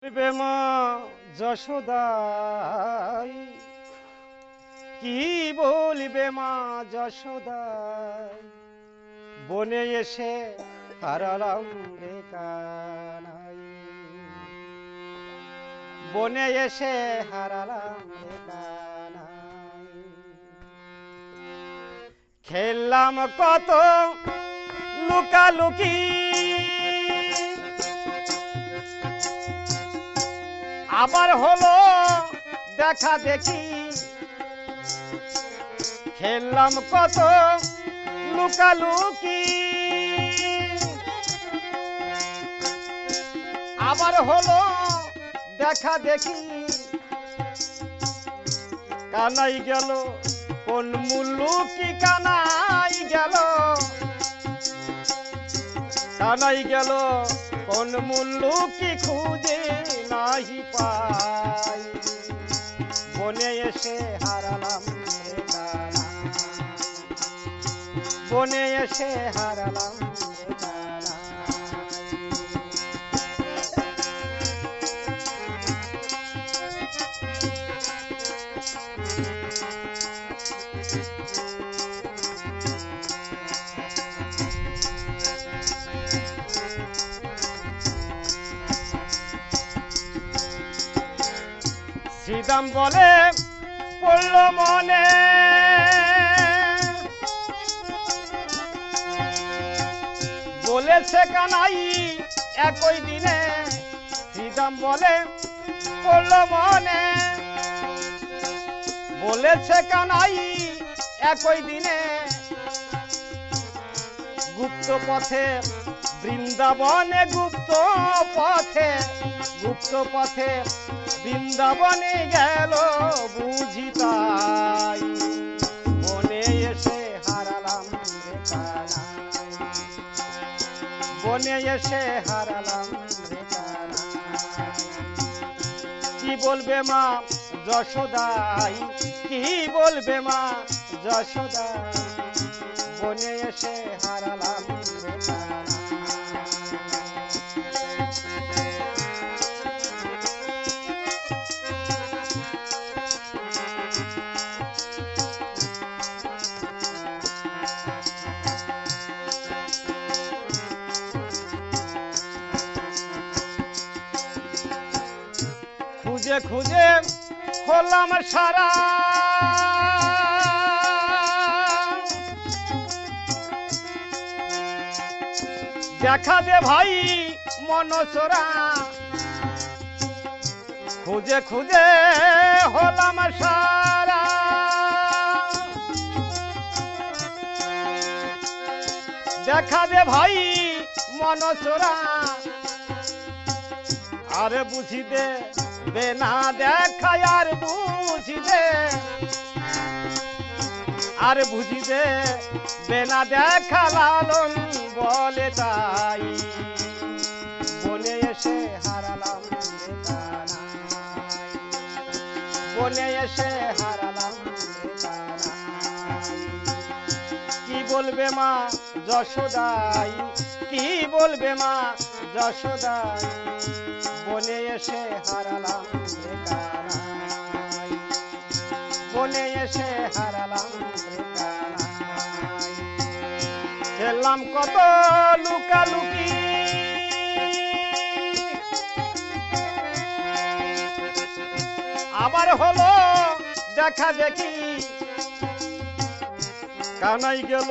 প্রেমা যশোদাই। কি বলবে মা যশোদাই? বনে এসে হারালাম রে কানাই। বনে এসে হারালাম রে কানাই। খেললাম কত লুকালুকি। আবার হলো দেখা দেখি। খেললাম কত লুকালুকি। আবার হলো দেখা দেখি। কানাই গেল, কোন মুল্লুকি কানাই গেল। কানাই গেল কোন মুল্লুকি খুঁজে নাহি পাই। বনে এসে হারালাম বনে এসে হারালাম শ্রীদাম বলে, পড়ল মনে। বলেছে কানাই, একই দিনে শ্রীদাম বলে, পড়ল মনে। বলেছে কানাই, একই দিনে গুপ্ত পথে বৃন্দাবনে গুপ্ত পথে গুপ্ত পথে বৃন্দাবনে গেল বুঝি তাই। বনে এসে হারালাম রে বনে এসে হারালাম রে কি বলবে মা যশোদাই? কি বলবে মা যশোদাই? বনে এসে হারালাম খুঁজে খুঁজে হলাম সারা। দেখা দে ভাই মনচোরা খুঁজে খুঁজে হলাম সারা। দেখা দে ভাই মনচোরা আরে বুঝিতে দে না দেখায় আর বুঝিতে আর বুঝিতে দে না দেখা লালন বলে তাই। বনে এসে হারালাম। বনে এসে হারালাম কি বলবে মা যশোদাই? কি বলবে মা যশোদাই? বনে এসে হারালাম রে কানাই। বনে এসে হারালাম রে কানাই। খেললাম কত লুকালুকি। আবার হলো দেখা দেখি। কানাই গেল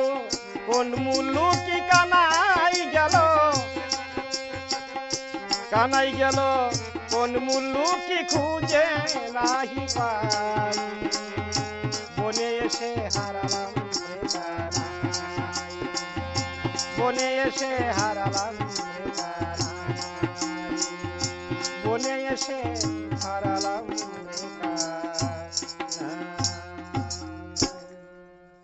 কোন মুল্লুকি কানাই। কানাই গেল, কোন মুল্লুকি খুঁজে নাহি পাই। বনে এসে হারালাম বনে এসে হারালাম বনে এসে